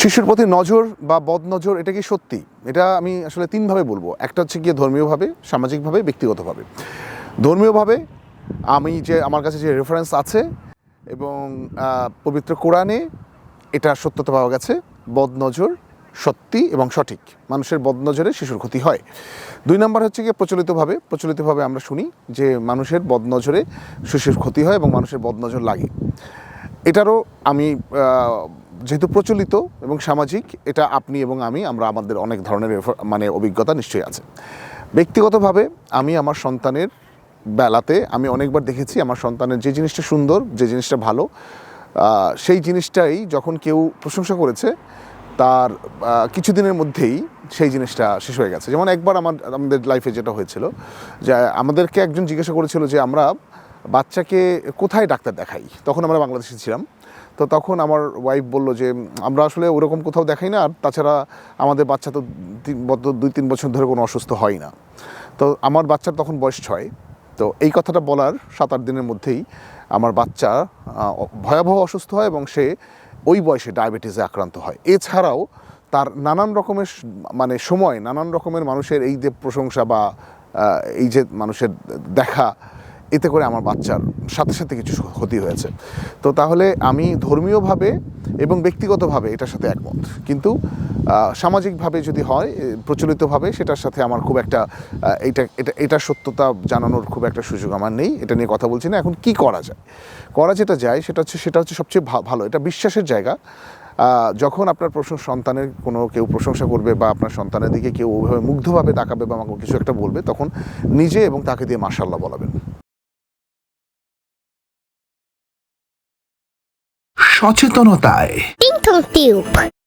শিশুর প্রতি নজর বা বদ নজর এটা কি সত্যি? এটা আমি আসলে তিনভাবে বলব। একটা হচ্ছে গিয়ে ধর্মীয়ভাবে, সামাজিকভাবে, ব্যক্তিগতভাবে। ধর্মীয়ভাবে আমি যে, আমার কাছে যে রেফারেন্স আছে এবং পবিত্র কোরআনে এটা সত্যতা পাওয়া গেছে বদ নজর সত্যি এবং সঠিক। মানুষের বদনজরে শিশুর ক্ষতি হয়। দুই নম্বর হচ্ছে গিয়ে প্রচলিতভাবে প্রচলিতভাবে আমরা শুনি যে মানুষের বদনজরে শিশুর ক্ষতি হয় এবং মানুষের বদনজর লাগে। এটারও আমি যেহেতু প্রচলিত এবং সামাজিক, এটা আপনি এবং আমি, আমরা আমাদের অনেক ধরনের মানে অভিজ্ঞতা নিশ্চয়ই আছে। ব্যক্তিগতভাবে আমি আমার সন্তানের বেলাতে, আমি অনেকবার দেখেছি আমার সন্তানের যে জিনিসটা সুন্দর, যে জিনিসটা ভালো সেই জিনিসটাই যখন কেউ প্রশংসা করেছে, তার কিছুদিনের মধ্যেই সেই জিনিসটা শেষ হয়ে গেছে। যেমন একবার আমার, আমাদের লাইফে যেটা হয়েছিল, যে আমাদেরকে একজন জিজ্ঞাসা করেছিল যে আমরা বাচ্চাকে কোথায় ডাক্তার দেখাই? তখন আমরা বাংলাদেশে ছিলাম। তো তখন আমার ওয়াইফ বলল যে, আমরা আসলে ওরকম কোথাও দেখাই না। আর তাছাড়া আমাদের বাচ্চা তো তিন দুই, তিন বছর ধরে কোনো অসুস্থ হয় না। তো আমার বাচ্চার তখন বয়স ছয়। তো এই কথাটা বলার সাত আট দিনের মধ্যেই আমার বাচ্চা ভয়াবহ অসুস্থ হয় এবং সে ওই বয়সে ডায়াবেটিসে আক্রান্ত হয়। এছাড়াও তার নানান রকমের মানে সময়, নানান রকমের মানুষের এই যে প্রশংসা বা এই যে মানুষের দেখা এতে করে আমার বাচ্চার সাথে সাথে কিছু ক্ষতি হয়েছে। তো তাহলে আমি ধর্মীয়ভাবে এবং ব্যক্তিগতভাবে এটার সাথে একমত। কিন্তু সামাজিকভাবে যদি হয় প্রচলিতভাবে সেটার সাথে আমার খুব একটা এটা এটা এটা সত্যতা জানানোর খুব একটা সুযোগ আমার নেই, এটা নিয়ে কথা বলছি না। এখন কি করা যায়? করা যেটা যায় সেটা হচ্ছে সেটা হচ্ছে সবচেয়ে ভালো। এটা বিশ্বাসের জায়গা। যখন আপনার প্রশং সন্তানের কোনো কেউ প্রশংসা করবে বা আপনার সন্তানের দিকে কেউ ওইভাবে মুগ্ধভাবে তাকাবে বা আমাকে কিছু একটা বলবে, তখন নিজে এবং তাকে দিয়ে মার্শাল্লাহ বলাবেন। সচেতনতায় Tube.